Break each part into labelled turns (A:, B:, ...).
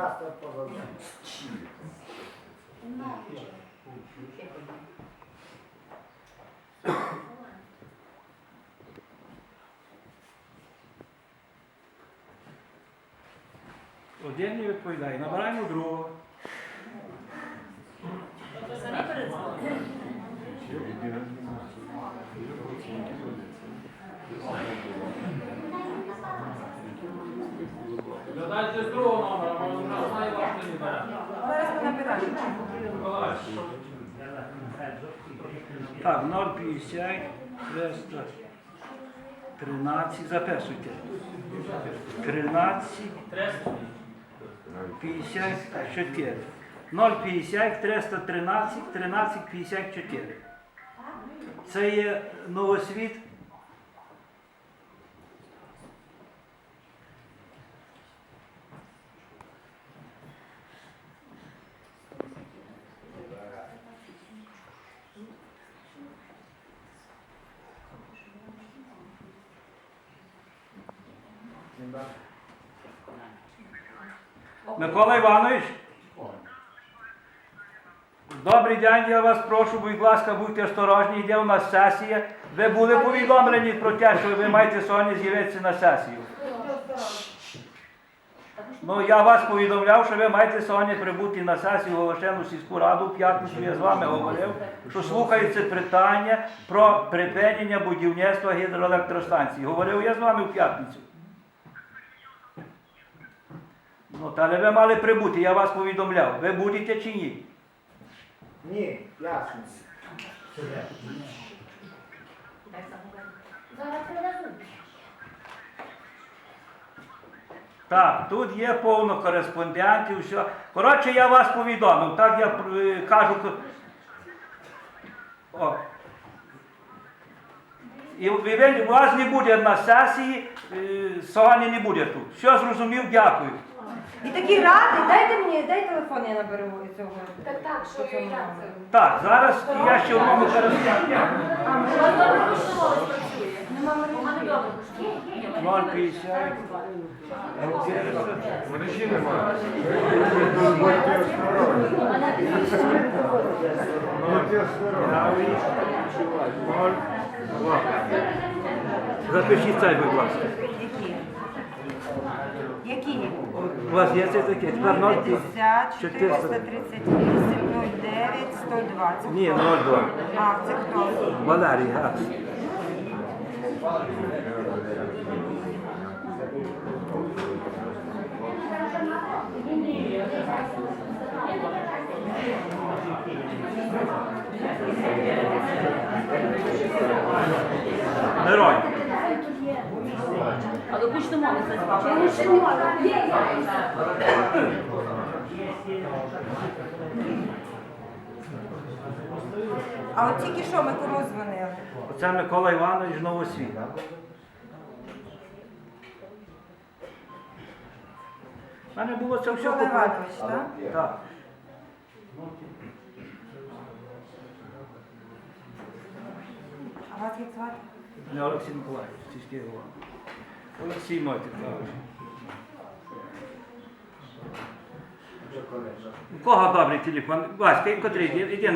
A: asta porozmawiamy. No. Odjemnie
B: wypowiadaj, nabraj mu
A: drugą.
C: Так, 050, 313, записуйте. 13, 54. 050, 313, 13, 54. Це є новосвіт. Микола Іванович. Добрий день, я вас прошу, будь ласка, будьте осторожні, йде у нас сесія. Ви були повідомлені про те, що ви маєте сьогодні з'явитися на сесію. Ну, я вас повідомляв, що ви маєте сьогодні прибути на сесію Голошену сільську раду. В п'ятницю я з вами говорив, що слухається питання про припинення будівництва гідроелектростанції. Говорив я з вами в п'ятницю. Ну, та але ви мали прибути, я вас повідомляв. Ви будете чи ні?
D: Ні, ясно.
E: Зараз привезуть.
C: Так, тут є повно кореспондентів, все. Коротше, я вас повідомив, так я е, кажу. О. І ви, ви- вас не буде на сесії, е, сьогодні не буде тут. Все зрозумів, дякую.
B: І такі ради, дайте мені, дай телефон, я наберу цього.
E: Так, так, що я як це?
C: Так, зараз я ще одному кореспонденту.
E: А, у вас добре поштовховий працює? Нема мене добре поштовховий.
C: 050.
D: Мережі немає.
C: Запишіть цей, будь ласка.
B: Які?
C: У вас є це таке? Тепер
B: 50,
C: 438,
B: 438, 09, 120.
C: Ні, 02.
B: А, це хто?
C: Валерій Гас. Мирон.
E: Але гучно мовиться.
B: А от тільки що ми кому дзвонили?
C: Оце Микола Іванович Новосвіт. У мене було це все
B: Микола
C: по-
B: Іванович, так?
C: Так.
B: А вас як звати?
C: Не Олексій Миколаївич, сільський голова. Олексій Мойтик. У кого добрий телефон? Васька, котрий, іди,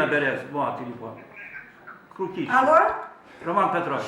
C: мого телефон. Крутіть.
B: Алло?
C: Роман Петрович.